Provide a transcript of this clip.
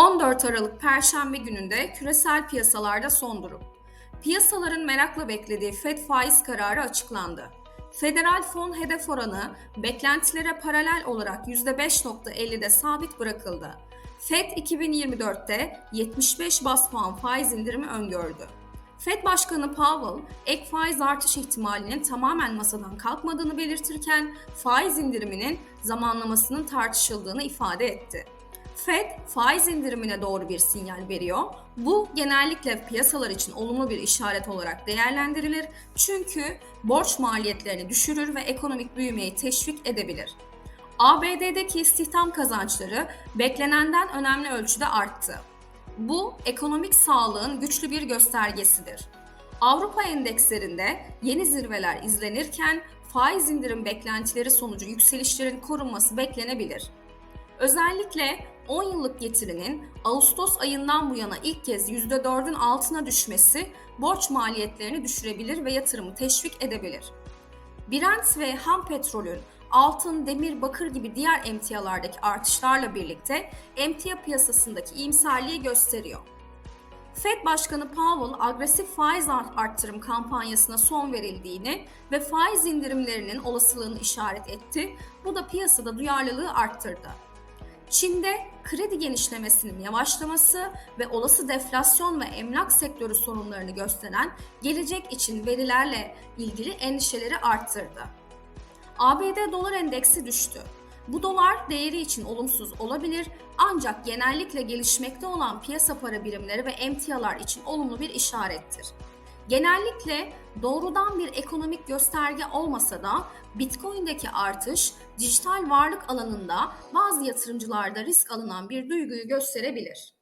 14 Aralık Perşembe gününde küresel piyasalarda son durum. Piyasaların merakla beklediği FED faiz kararı açıklandı. Federal fon hedef oranı beklentilere paralel olarak %5.50'de sabit bırakıldı. FED 2024'te 75 bas puan faiz indirimi öngördü. Fed Başkanı Powell, ek faiz artış ihtimalinin tamamen masadan kalkmadığını belirtirken faiz indiriminin zamanlamasının tartışıldığını ifade etti. Fed faiz indirimine doğru bir sinyal veriyor. Bu genellikle piyasalar için olumlu bir işaret olarak değerlendirilir. Çünkü borç maliyetlerini düşürür ve ekonomik büyümeyi teşvik edebilir. ABD'deki istihdam kazançları beklenenden önemli ölçüde arttı. Bu ekonomik sağlığın güçlü bir göstergesidir. Avrupa endekslerinde yeni zirveler izlenirken faiz indirim beklentileri sonucu yükselişlerin korunması beklenebilir. Özellikle 10 yıllık getirinin Ağustos ayından bu yana ilk kez %4'ün altına düşmesi borç maliyetlerini düşürebilir ve yatırımı teşvik edebilir. Brent ve ham petrolün altın, demir, bakır gibi diğer emtialardaki artışlarla birlikte emtia piyasasındaki iyimserliği gösteriyor. Fed Başkanı Powell agresif faiz art- arttırım kampanyasına son verildiğini ve faiz indirimlerinin olasılığını işaret etti. Bu da piyasada duyarlılığı arttırdı. Çin'de kredi genişlemesinin yavaşlaması ve olası deflasyon ve emlak sektörü sorunlarını gösteren gelecek için verilerle ilgili endişeleri arttırdı. ABD dolar endeksi düştü. Bu dolar değeri için olumsuz olabilir ancak genellikle gelişmekte olan piyasa para birimleri ve emtialar için olumlu bir işarettir. Genellikle doğrudan bir ekonomik gösterge olmasa da Bitcoin'deki artış dijital varlık alanında bazı yatırımcılarda risk alınan bir duyguyu gösterebilir.